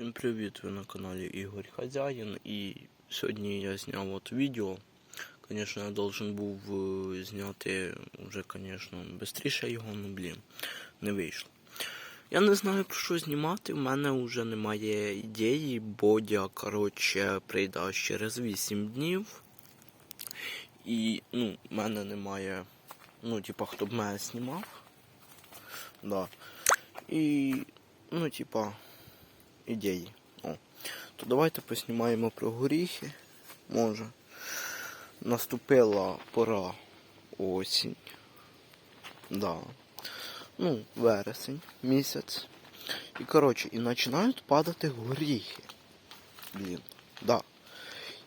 Всім привіт, ви на каналі Ігор Хазяїн і сьогодні я зняв от відео. Звісно, я должен був е, зняти вже, звісно, швидше його, ну блін, не вийшло. Я не знаю про що знімати, в мене вже немає ідеї, Бодя, коротше, прийде через 8 днів. І, ну, в мене немає, ну, типа, хто б мене знімав. Да. І, ну, типа, ідеї. О. То давайте поснімаємо про горіхи. Може. Наступила пора осінь. Да. Ну, вересень місяць. І коротше, і починають падати горіхи. Блін. Да.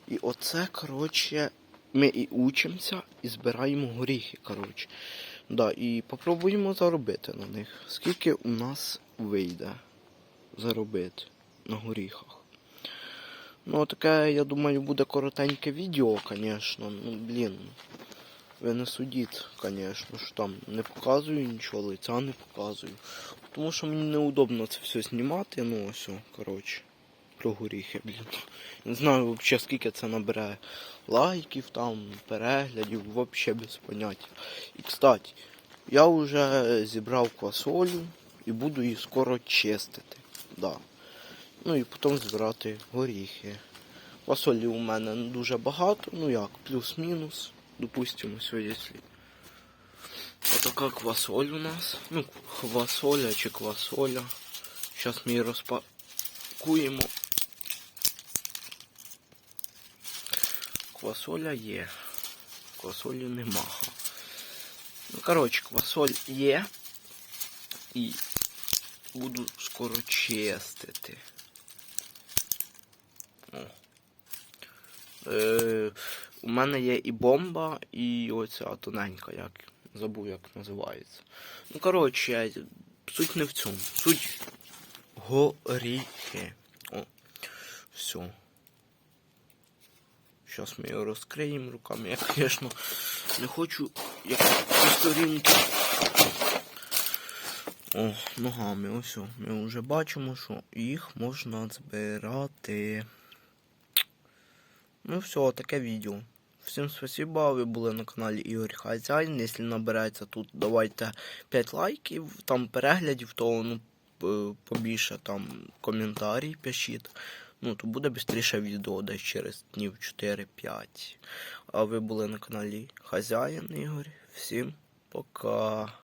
І оце, коротше, ми і учимося, і збираємо горіхи, коротше. Да, і попробуємо заробити на них. Скільки у нас вийде заробити на горіхах. Ну, таке, я думаю, буде коротеньке відео, звісно. Ну, блін. Ви не судіть, звісно, що там не показую нічого, лиця не показую. Тому що мені неудобно це все знімати, ну ось, коротше, про горіхи, блін. Не знаю взагалі, скільки це набере лайків, там, переглядів, взагалі без поняття. І кстати, я вже зібрав квасолю і буду її скоро чистити. Да. Ну і потім збирати горіхи. Квасолі у мене не дуже багато, ну як, плюс-мінус. Допустимо, якщо. Отака квасоль у нас. Ну, квасоля чи квасоля. Зараз ми її розпакуємо. Квасоля є. Квасолі нема. Ну, коротше, квасоль є. І буду скоро чистити. Е, у мене є і бомба, і оця тоненька, як забув, як називається. Ну, коротше, суть не в цьому. Суть горіхи. О, все. Зараз ми його розкриємо руками. Я, звісно, не хочу як сторінки. О, ногами, ось. Ми вже бачимо, що їх можна збирати. Ну все, таке відео. Всім спасибо, ви були на каналі Ігор Хазяїн. Якщо набереться тут, давайте 5 лайків, там переглядів, то ну, побільше там коментарі пишіть. Ну, то буде швидше відео десь через днів 4-5. А ви були на каналі Хазяїн Ігор. Всім пока.